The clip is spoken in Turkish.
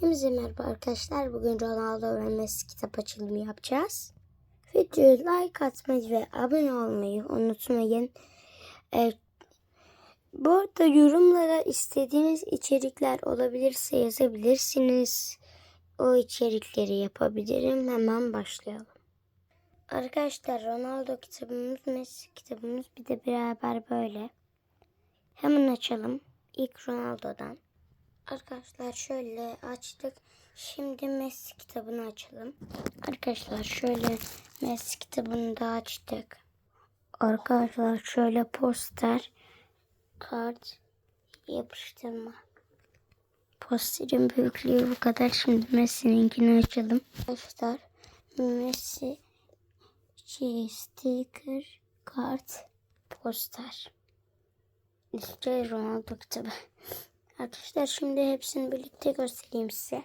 Hepinize merhaba arkadaşlar. Bugün Ronaldo öğrenmesi kitap açılımı yapacağız. Videoya like atmayı ve abone olmayı unutmayın. Ee, bu arada yorumlara istediğiniz içerikler olabilirse yazabilirsiniz. O içerikleri yapabilirim. Hemen başlayalım. Arkadaşlar Ronaldo kitabımız, Messi kitabımız bir de beraber böyle. Hemen açalım. İlk Ronaldo'dan. Arkadaşlar şöyle açtık. Şimdi Messi kitabını açalım. Arkadaşlar şöyle Messi kitabını da açtık. Arkadaşlar şöyle poster, kart, yapıştırma. Posterin büyüklüğü bu kadar. Şimdi Messi'ninkini açalım. Arkadaşlar Messi şey, sticker, kart, poster. İşte Ronaldo kitabı. Arkadaşlar şimdi hepsini birlikte göstereyim size.